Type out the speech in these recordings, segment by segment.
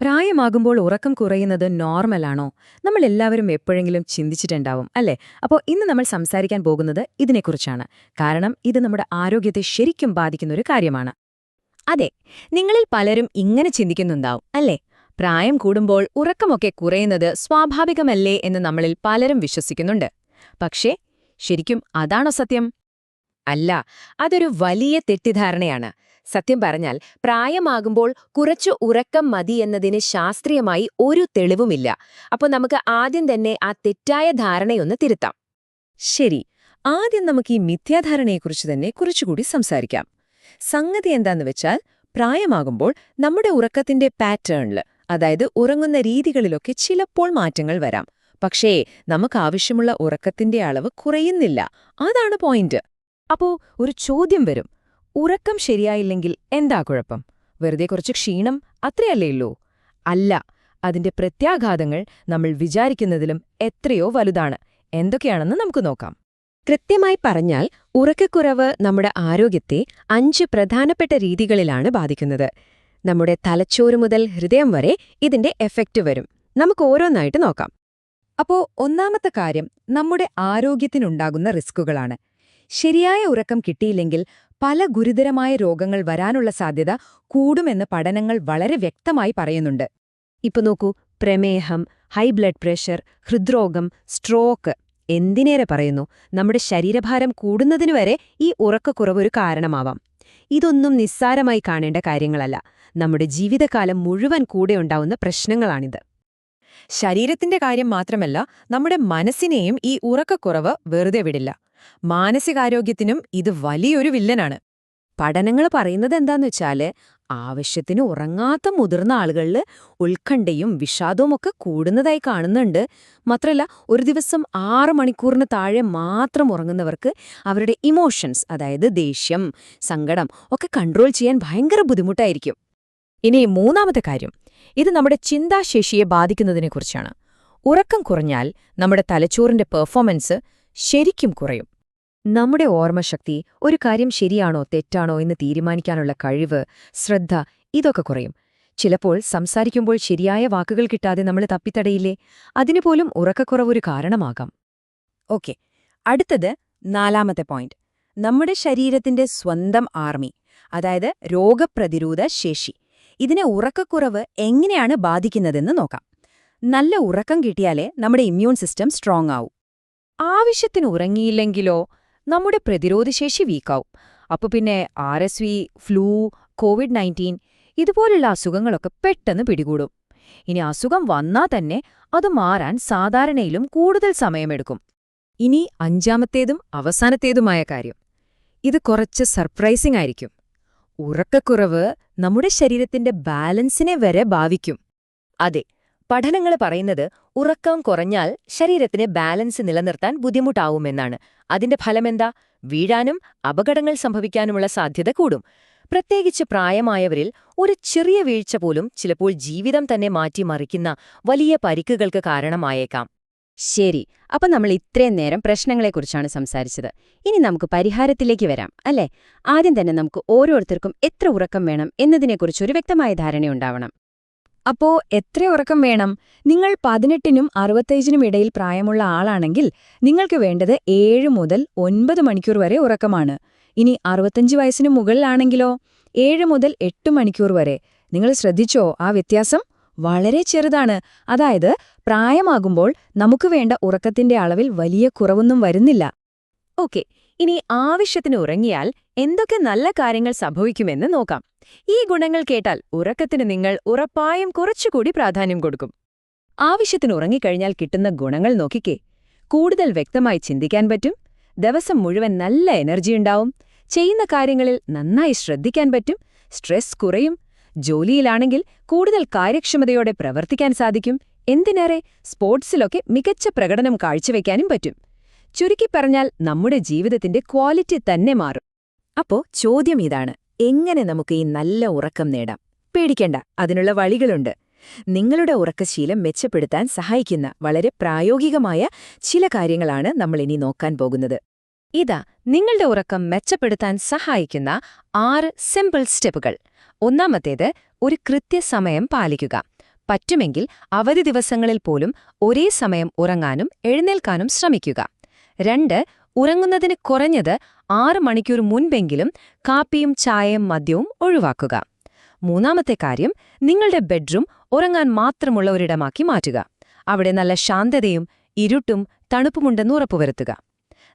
പ്രായമാകുമ്പോൾ ഉറക്കം കുറയുന്നത് നോർമലാണോ നമ്മൾ എല്ലാവരും എപ്പോഴെങ്കിലും ചിന്തിച്ചിട്ടുണ്ടാവും അല്ലേ? അപ്പോൾ ഇന്ന് നമ്മൾ സംസാരിക്കാൻ പോകുന്നത് ഇതിനെക്കുറിച്ചാണ്. കാരണം ഇത് നമ്മുടെ ആരോഗ്യത്തെ ശരിക്കും ബാധിക്കുന്ന ഒരു കാര്യമാണ്. അതെ നിങ്ങളിൽ പലരും ഇങ്ങനെ ചിന്തിക്കുന്നുണ്ടാവും അല്ലേ? പ്രായം കൂടുമ്പോൾ ഉറക്കമൊക്കെ കുറയുന്നത് സ്വാഭാവികമല്ലേ എന്ന് നമ്മളിൽ പലരും വിശ്വസിക്കുന്നുണ്ട്. പക്ഷേ ശരിക്കും അതാണോ സത്യം? അല്ല അതൊരു വലിയ തെറ്റിദ്ധാരണയാണ്. സത്യം പറഞ്ഞാൽ പ്രായമാകുമ്പോൾ കുറച്ച് ഉറക്കം മതി എന്നതിന് ശാസ്ത്രീയമായി ഒരു തെളിവുമില്ല. അപ്പോൾ നമുക്ക് ആദ്യം തന്നെ ആ തെറ്റായ ധാരണയൊന്ന് തിരുത്താം. ശരി ആദ്യം നമുക്ക് ഈ മിഥ്യാധാരണയെക്കുറിച്ച് തന്നെ കുറച്ചുകൂടി സംസാരിക്കാം. സംഗതി എന്താന്ന് വെച്ചാൽ പ്രായമാകുമ്പോൾ നമ്മുടെ ഉറക്കത്തിന്റെ പാറ്റേണിൽ അതായത് ഉറങ്ങുന്ന രീതികളിലൊക്കെ ചിലപ്പോൾ മാറ്റങ്ങൾ വരാം. പക്ഷേ നമുക്ക് ആവശ്യമുള്ള ഉറക്കത്തിന്റെ അളവ് കുറയുന്നില്ല. അതാണ് പോയിന്റ്. അപ്പോ ഒരു ചോദ്യം വരും. ഉറക്കം ശരിയായില്ലെങ്കിൽ എന്താ കുഴപ്പം? വെറുതെ കുറച്ച് ക്ഷീണം അത്രയല്ലേയുള്ളൂ അല്ല അതിന്റെ പ്രത്യാഘാതങ്ങൾ നമ്മൾ വിചാരിക്കുന്നതിലും എത്രയോ വലുതാണ്. എന്തൊക്കെയാണെന്ന് നമുക്ക് നോക്കാം. കൃത്യമായി പറഞ്ഞാൽ ഉറക്കക്കുറവ് നമ്മുടെ ആരോഗ്യത്തെ അഞ്ച് പ്രധാനപ്പെട്ട രീതികളിലാണ് ബാധിക്കുന്നത്. നമ്മുടെ തലച്ചോറ് മുതൽ ഹൃദയം വരെ ഇതിന്റെ എഫക്റ്റ് വരും. നമുക്ക് ഓരോന്നായിട്ട് നോക്കാം. അപ്പോ ഒന്നാമത്തെ കാര്യം നമ്മുടെ ആരോഗ്യത്തിനുണ്ടാകുന്ന റിസ്കുകളാണ്. ശരിയായ ഉറക്കം കിട്ടിയില്ലെങ്കിൽ പല ഗുരുതരമായ രോഗങ്ങൾ വരാനുള്ള സാധ്യത കൂടുമെന്ന് പഠനങ്ങൾ വളരെ വ്യക്തമായി പറയുന്നുണ്ട്. ഇപ്പൊ നോക്കൂ പ്രമേഹം ഹൈ ബ്ലഡ് പ്രഷർ ഹൃദ്രോഗം സ്ട്രോക്ക് എന്തിനേറെ പറയുന്നു? നമ്മുടെ ശരീരഭാരം കൂടുന്നതിനു വരെ ഈ ഉറക്കക്കുറവ് ഒരു കാരണമാവാം. ഇതൊന്നും നിസ്സാരമായി കാണേണ്ട കാര്യങ്ങളല്ല. നമ്മുടെ ജീവിതകാലം മുഴുവൻ കൂടെ ഉണ്ടാവുന്ന പ്രശ്നങ്ങളാണിത്. ശരീരത്തിന്റെ കാര്യം മാത്രമല്ല നമ്മുടെ മനസ്സിനെയും ഈ ഉറക്കക്കുറവ് വെറുതെ വിടില്ല. മാനസികാരോഗ്യത്തിനും ഇത് വലിയൊരു വില്ലനാണ്. പഠനങ്ങൾ പറയുന്നത് എന്താന്ന് വെച്ചാൽ ആവശ്യത്തിന് ഉറങ്ങാത്ത മുതിർന്ന ആളുകളിൽ ഉത്കണ്ഠയും വിഷാദവും ഒക്കെ കൂടുന്നതായി കാണുന്നുണ്ട്. മാത്രമല്ല ഒരു ദിവസം ആറ് മണിക്കൂറിന് താഴെ മാത്രം ഉറങ്ങുന്നവർക്ക് അവരുടെ ഇമോഷൻസ് അതായത് ദേഷ്യം സങ്കടം ഒക്കെ കൺട്രോൾ ചെയ്യാൻ ഭയങ്കര ബുദ്ധിമുട്ടായിരിക്കും. ഇനി മൂന്നാമത്തെ കാര്യം. ഇത് നമ്മുടെ ചിന്താശേഷിയെ ബാധിക്കുന്നതിനെക്കുറിച്ചാണ് ഉറക്കം കുറഞ്ഞാൽ നമ്മുടെ തലച്ചോറിന്റെ പെർഫോമൻസ് ശരിക്കും കുറയും. നമ്മുടെ ഓർമ്മശക്തി ഒരു കാര്യം ശരിയാണോ തെറ്റാണോ എന്ന് തീരുമാനിക്കാനുള്ള കഴിവ് ശ്രദ്ധ ഇതൊക്കെ കുറയും. ചിലപ്പോൾ സംസാരിക്കുമ്പോൾ ശരിയായ വാക്കുകൾ കിട്ടാതെ നമ്മൾ തപ്പിത്തടയില്ലേ? അതിനുപോലും ഉറക്കക്കുറവൊരു കാരണമാകാം. ഓക്കെ അടുത്തത് നാലാമത്തെ പോയിന്റ് നമ്മുടെ ശരീരത്തിന്റെ സ്വന്തം ആർമി അതായത് രോഗപ്രതിരോധ ശേഷി. ഇതിനെ ഉറക്കക്കുറവ് എങ്ങനെയാണ് ബാധിക്കുന്നതെന്ന് നോക്കാം. നല്ല ഉറക്കം കിട്ടിയാലേ നമ്മുടെ ഇമ്മ്യൂൺ സിസ്റ്റം സ്ട്രോങ് ആവും. ആവശ്യത്തിന് ഉറങ്ങിയില്ലെങ്കിലോ നമ്മുടെ പ്രതിരോധശേഷി വീക്കാവും. അപ്പോൾ പിന്നെ R S V flu Covid nineteen ഇതുപോലുള്ള അസുഖങ്ങളൊക്കെ പെട്ടെന്ന് പിടികൂടും. ഇനി അസുഖം വന്നാൽ തന്നെ അത് മാറാൻ സാധാരണയിലും കൂടുതൽ സമയമെടുക്കും. ഇനി അഞ്ചാമത്തേതും അവസാനത്തേതുമായ കാര്യം. ഇത് കുറച്ച് സർപ്രൈസിംഗ് ആയിരിക്കും. ഉറക്കക്കുറവ് നമ്മുടെ ശരീരത്തിന്റെ ബാലൻസിനെ വരെ ബാധിക്കും. അതെ പഠനങ്ങൾ പറയുന്നത് ഉറക്കം കുറഞ്ഞാൽ ശരീരത്തിന് ബാലൻസ് നിലനിർത്താൻ ബുദ്ധിമുട്ടാവുമെന്നാണ്. അതിന്റെ ഫലമെന്താ? വീഴാനും അപകടങ്ങൾ സംഭവിക്കാനുമുള്ള സാധ്യത കൂടും. പ്രത്യേകിച്ച് പ്രായമായവരിൽ ഒരു ചെറിയ വീഴ്ച പോലും ചിലപ്പോൾ ജീവിതം തന്നെ മാറ്റിമറിക്കുന്ന വലിയ പരിക്കുകൾക്ക് കാരണമായേക്കാം. ശരി. അപ്പൊ നമ്മൾ ഇത്രയും നേരം പ്രശ്നങ്ങളെക്കുറിച്ചാണ് സംസാരിച്ചത്. ഇനി നമുക്ക് പരിഹാരത്തിലേക്ക് വരാം അല്ലേ? ആദ്യം തന്നെ നമുക്ക് ഓരോരുത്തർക്കും എത്ര ഉറക്കം വേണം എന്നതിനെക്കുറിച്ചൊരു വ്യക്തമായ ധാരണയുണ്ടാവണം. അപ്പോ എത്ര ഉറക്കം വേണം? നിങ്ങൾ പതിനെട്ടിനും അറുപത്തഞ്ചിനും ഇടയിൽ പ്രായമുള്ള ആളാണെങ്കിൽ നിങ്ങൾക്ക് വേണ്ടത് ഏഴ് മുതൽ ഒൻപത് മണിക്കൂർ വരെ ഉറക്കമാണ്. ഇനി അറുപത്തഞ്ച് വയസ്സിന് മുകളിലാണെങ്കിലോ? ഏഴ് മുതൽ എട്ട് മണിക്കൂർ വരെ. നിങ്ങൾ ശ്രദ്ധിച്ചോ ആ വ്യത്യാസം? വളരെ ചെറുതാണ്. അതായത് പ്രായമാകുമ്പോൾ നമുക്ക് വേണ്ട ഉറക്കത്തിന്റെ അളവിൽ വലിയ കുറവൊന്നും വരുന്നില്ല. ഓക്കെ. ഇനി ആവശ്യത്തിന് ഉറങ്ങിയാൽ എന്തൊക്കെ നല്ല കാര്യങ്ങൾ സംഭവിക്കുമെന്ന് നോക്കാം. ഈ ഗുണങ്ങൾ കേട്ടാൽ ഉറക്കത്തിന് നിങ്ങൾ ഉറപ്പായും കുറച്ചുകൂടി പ്രാധാന്യം കൊടുക്കും. ആവശ്യത്തിന് ഉറങ്ങിക്കഴിഞ്ഞാൽ കിട്ടുന്ന ഗുണങ്ങൾ നോക്കിക്കേ. കൂടുതൽ വ്യക്തമായി ചിന്തിക്കാൻ പറ്റും. ദിവസം മുഴുവൻ നല്ല എനർജി ഉണ്ടാവും. ചെയ്യുന്ന കാര്യങ്ങളിൽ നന്നായി ശ്രദ്ധിക്കാൻ പറ്റും. സ്ട്രെസ് കുറയും. ജോലിയിലാണെങ്കിൽ കൂടുതൽ കാര്യക്ഷമതയോടെ പ്രവർത്തിക്കാൻ സാധിക്കും. എന്തിനേറെ? സ്പോർട്സിലൊക്കെ മികച്ച പ്രകടനം കാഴ്ചവെക്കാനും പറ്റും. ചുരുക്കിപ്പറഞ്ഞാൽ നമ്മുടെ ജീവിതത്തിന്റെ ക്വാളിറ്റി തന്നെ മാറും. അപ്പോ ചോദ്യം ഇതാണ്. എങ്ങനെ നമുക്ക് ഈ നല്ല ഉറക്കം നേടാം? പേടിക്കേണ്ട അതിനുള്ള വഴികളുണ്ട്. നിങ്ങളുടെ ഉറക്കശീലം മെച്ചപ്പെടുത്താൻ സഹായിക്കുന്ന വളരെ പ്രായോഗികമായ ചില കാര്യങ്ങളാണ് നമ്മൾ ഇനി നോക്കാൻ പോകുന്നത്. ഇതാ നിങ്ങളുടെ ഉറക്കം മെച്ചപ്പെടുത്താൻ സഹായിക്കുന്ന ആറ് സിമ്പിൾ സ്റ്റെപ്പുകൾ ഒന്നാമത്തേത് ഒരു കൃത്യസമയം പാലിക്കുക. പറ്റുമെങ്കിൽ അവധി ദിവസങ്ങളിൽ പോലും ഒരേ സമയം ഉറങ്ങാനും എഴുന്നേൽക്കാനും ശ്രമിക്കുക. രണ്ട് ഉറങ്ങുന്നതിന് കുറഞ്ഞത് ആറ് മണിക്കൂർ മുൻപെങ്കിലും കാപ്പിയും ചായയും മദ്യവും ഒഴിവാക്കുക. മൂന്നാമത്തെ കാര്യം നിങ്ങളുടെ ബെഡ്റൂം ഉറങ്ങാൻ മാത്രമുള്ള ഒരിടമാക്കി മാറ്റുക. അവിടെ നല്ല ശാന്തതയും ഇരുട്ടും തണുപ്പുമുണ്ടെന്ന് ഉറപ്പുവരുത്തുക.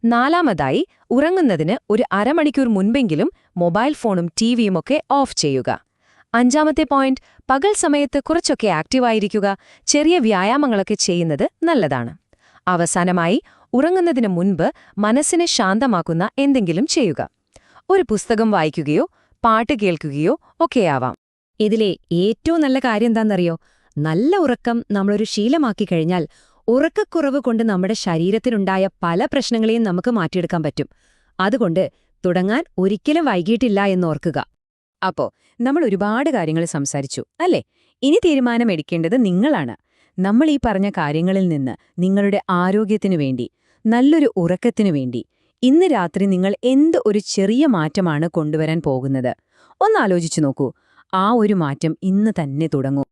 നാലാമതായി ഉറങ്ങുന്നതിന് ഒരു അരമണിക്കൂർ മുൻപെങ്കിലും മൊബൈൽ ഫോണും ടിവിയുമൊക്കെ ഓഫ് ചെയ്യുക. അഞ്ചാമത്തെ പോയിന്റ് പകൽ സമയത്ത് കുറച്ചൊക്കെ ആക്റ്റീവായിരിക്കുക. ചെറിയ വ്യായാമങ്ങളൊക്കെ ചെയ്യുന്നത് നല്ലതാണ്. അവസാനമായി ഉറങ്ങുന്നതിന് മുൻപ് മനസ്സിനെ ശാന്തമാക്കുന്ന എന്തെങ്കിലും ചെയ്യുക. ഒരു പുസ്തകം വായിക്കുകയോ പാട്ട് കേൾക്കുകയോ ഒക്കെയാവാം. ഇതിലെ ഏറ്റവും നല്ല കാര്യം എന്താണെന്നറിയോ? നല്ല ഉറക്കം നമ്മളൊരു ശീലമാക്കി കഴിഞ്ഞാൽ ഉറക്കക്കുറവ് കൊണ്ട് നമ്മുടെ ശരീരത്തിനുണ്ടായ പല പ്രശ്നങ്ങളെയും നമുക്ക് മാറ്റിയെടുക്കാൻ പറ്റും. അതുകൊണ്ട് തുടങ്ങാൻ ഒരിക്കലും വൈകിട്ടില്ല എന്നോർക്കുക അപ്പോ നമ്മൾ ഒരുപാട് കാര്യങ്ങൾ സംസാരിച്ചു അല്ലേ? ഇനി തീരുമാനമെടുക്കേണ്ടത് നിങ്ങളാണ്. നമ്മൾ ഈ പറഞ്ഞ കാര്യങ്ങളിൽ നിന്ന് നിങ്ങളുടെ ആരോഗ്യത്തിനു വേണ്ടി നല്ലൊരു ഉറക്കത്തിനു വേണ്ടി ഇന്ന് രാത്രി നിങ്ങൾ എന്ത് ഒരു ചെറിയ മാറ്റമാണ് കൊണ്ടുവരാൻ പോകുന്നത്? ഒന്നാലോചിച്ചു നോക്കൂ. ആ ഒരു മാറ്റം ഇന്ന് തന്നെ തുടങ്ങൂ.